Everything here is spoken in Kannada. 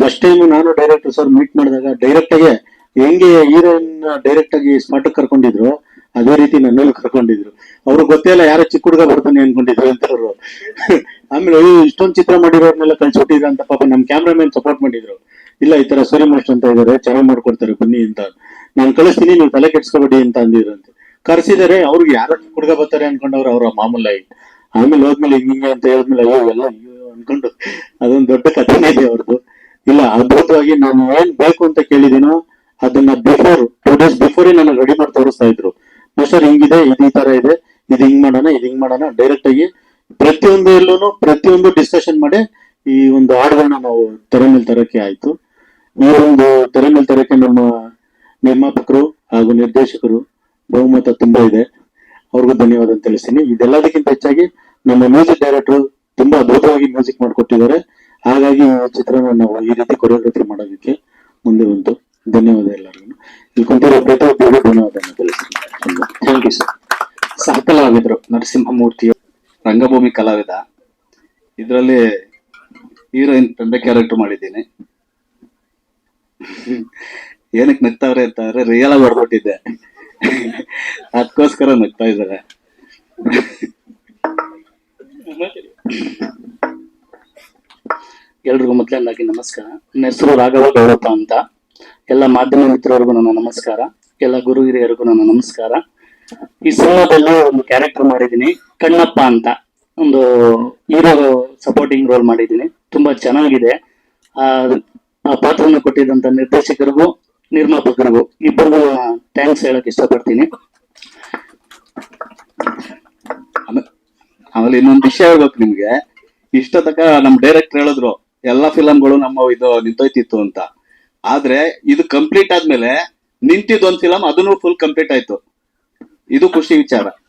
ಫಸ್ಟ್ ಟೈಮ್ ನಾನು ಡೈರೆಕ್ಟರ್ ಸರ್ ಮೀಟ್ ಮಾಡಿದಾಗ ಡೈರೆಕ್ಟ್ ಆಗಿ ಹೆಂಗೆ ಹೀರೋಯಿನ್ ಡೈರೆಕ್ಟ್ ಆಗಿ ಸ್ಮಾರ್ಟ್ ಕರ್ಕೊಂಡಿದ್ರು, ಅದೇ ರೀತಿ ನನ್ನಲ್ಲೂ ಕರ್ಕೊಂಡಿದ್ರು. ಅವ್ರಿಗೆ ಗೊತ್ತೇ ಇಲ್ಲ ಯಾರೋ ಚಿಕ್ಕ ಹುಡುಗ ಬರ್ತಾನೆ ಅನ್ಕೊಂಡಿದ್ರು ಅಂತ ಅವರು ಆಮೇಲೆ ಇಷ್ಟೊಂದು ಚಿತ್ರ ಮಾಡಿರೋರ್ನೆಲ್ಲ ಕಳ್ಸಿಬಿಟ್ಟಿದ್ರು ಅಂತ ಪಾಪ ನಮ್ಮ ಕ್ಯಾಮ್ರಾಮನ್ ಸಪೋರ್ಟ್ ಮಾಡಿದ್ರು. ಇಲ್ಲ, ಈ ತರ ಸೂರ್ಯ ಮಾಸ್ಟ್ ಅಂತ ಇದಾರೆ, ಚೆನ್ನಾಗಿ ಮಾಡ್ಕೊಡ್ತಾರೆ, ಬನ್ನಿ ಅಂತ. ನಾನು ಕಳಿಸ್ತೀನಿ, ನೀವು ತಲೆ ಕೆಡ್ಸ್ಕೊಬೇಡಿ ಅಂತ ಅಂದಿದ್ರು ಅಂತ. ಕರ್ಸಿದಾರೆ, ಅವ್ರಿಗೆ ಯಾರೋ ಹುಡುಗ ಬರ್ತಾರೆ ಅನ್ಕೊಂಡವ್ರು ಅವ್ರ ಮಾಮೂಲಾಗಿ ಆಮೇಲೆ ಹೋದ್ಮೇಲೆ ಹಿಂಗ್ ಅಂತ ಹೇಳಿದ್ಮೇಲೆ, ಅಯ್ಯೋ ಎಲ್ಲ ಅಯ್ಯೋ, ಅನ್ಕೊಂಡು ಅದೊಂದು ದೊಡ್ಡ ಕಥೆನೇ ಇದೆ ಅವ್ರದ್ದು ಅದ್ಭುತವಾಗಿ ನಾನು ಏನ್ ಬೇಕು ಅಂತ ಕೇಳಿದೀನೋ ಅದನ್ನ ಬಿಫೋರ್, ಟೂ ಡೇಸ್ ಬಿಫೋರ್ ನಾನು ರೆಡಿ ಮಾಡಿ ತೋರಿಸ್ತಾ ಇದ್ರು. ಸರ್ ಹಿಂಗಿದೆ, ಇದು ಈ ತರ ಇದೆ, ಇದು ಹಿಂಗ್ ಮಾಡೋಣ, ಇದು ಹಿಂಗ್ ಮಾಡೋಣ ಡೈರೆಕ್ಟ್ ಆಗಿ ಪ್ರತಿಯೊಂದು ಎಲ್ಲೂ ಪ್ರತಿಯೊಂದು ಡಿಸ್ಕಷನ್ ಮಾಡಿ ಈ ಒಂದು ಹಾಡುಗಳನ್ನ ನಾವು ತೆರೆ ಮೇಲೆ ತರಕ್ಕೆ ಆಯ್ತು. ಈ ಒಂದು ತೆರೆ ಮೇಲೆ ತರಕ್ಕೆ ನಮ್ಮ ನಿರ್ಮಾಪಕರು ಹಾಗೂ ನಿರ್ದೇಶಕರು ಬಹುಮತ ತುಂಬಾ ಇದೆ. ಅವ್ರಿಗೂ ಧನ್ಯವಾದ ತಿಳಿಸ್ತೀನಿ. ಇದೆಲ್ಲದಕ್ಕಿಂತ ಹೆಚ್ಚಾಗಿ ನಮ್ಮ ಮ್ಯೂಸಿಕ್ ಡೈರೆಕ್ಟರ್ ತುಂಬಾ ಅದ್ಭುತವಾಗಿ ಮ್ಯೂಸಿಕ್ ಮಾಡಿಕೊಟ್ಟಿದ್ದಾರೆ. ಹಾಗಾಗಿ ಚಿತ್ರವನ್ನು ನಾವು ಈ ರೀತಿ ಕೊರಿಯೋಗ್ರಫಿ ಮಾಡೋದಕ್ಕೆ ಮುಂದೆ ಬಂತು. ಧನ್ಯವಾದ ಎಲ್ಲರಿಗೂ. ಇಲ್ಲಿ ಕುಂತಿರೋ ಪ್ರತಿಯೊಬ್ಬರಿಗೂ ಧನ್ಯವಾದ ಥ್ಯಾಂಕ್ ಯು ಸರ್ ಸಹಕಲಾವಿದ್ರು ನರಸಿಂಹಮೂರ್ತಿ ರಂಗಭೂಮಿ ಕಲಾವಿದ. ಇದರಲ್ಲಿ ಹೀರೋಯಿನ್ ತಂದೆ ಕ್ಯಾರೆಕ್ಟರ್ ಮಾಡಿದ್ದೀನಿ. ಏನಕ್ಕೆ ನಗ್ತಾವ್ರೆ ಅಂತಂದ್ರೆ ರಿಯಲ್ ಆಗಿ ಹೊಡೆದ್ಬಿಟ್ಟಿದ್ದೆ. ಅದಕ್ಕೋಸ್ಕರ ನಗ್ತಾ ಇದ್ದಾರೆ. ಎಲ್ರಿಗೂ ಮೊದಲನೇದಾಗಿ ನಮಸ್ಕಾರ. ನನ್ನ ಹೆಸರು ರಾಘವ ಗೌಡಪ್ಪ ಅಂತ. ಎಲ್ಲ ಮಾಧ್ಯಮ ಮಿತ್ರರಿಗೂ ನನ್ನ ನಮಸ್ಕಾರ. ಎಲ್ಲ ಗುರು ಹಿರಿಯರಿಗೂ ನನ್ನ ನಮಸ್ಕಾರ. ಈ ಸಿನಿಮಾದಲ್ಲಿ ಒಂದು ಕ್ಯಾರೆಕ್ಟರ್ ಮಾಡಿದ್ದೀನಿ. ಕಣ್ಣಪ್ಪ ಅಂತ. ಒಂದು ಹೀರೋ ಸಪೋರ್ಟಿಂಗ್ ರೋಲ್ ಮಾಡಿದ್ದೀನಿ. ತುಂಬಾ ಚೆನ್ನಾಗಿದೆ. ಆ ಪಾತ್ರವನ್ನು ಕೊಟ್ಟಿದ್ದಂತ ನಿರ್ದೇಶಕರಿಗೂ, ನಿರ್ಮಾಪಕರಿಗೂ ಇಬ್ಬರಿಗೂ ಥ್ಯಾಂಕ್ಸ್ ಹೇಳಕ್ ಇಷ್ಟಪಡ್ತೀನಿ. ಆಮೇಲೆ ಇನ್ನೊಂದು ವಿಷಯ ಹೇಳ್ಬೇಕು ನಿಮ್ಗೆ. ಇಷ್ಟ ತಕ ನಮ್ ಡೈರೆಕ್ಟರ್ ಹೇಳಿದ್ರು ಎಲ್ಲಾ ಫಿಲಂಗಳು ನಮ್ಮ ಇದು ನಿಂತೋಯ್ತಿತ್ತು ಅಂತ. ಆದ್ರೆ ಇದು ಕಂಪ್ಲೀಟ್ ಆದ್ಮೇಲೆ ನಿಂತಿದ್ ಒಂದ್ ಫಿಲಂ ಅದನ್ನು ಫುಲ್ ಕಂಪ್ಲೀಟ್ ಆಯ್ತು. ಇದು ಖುಷಿ ವಿಚಾರ.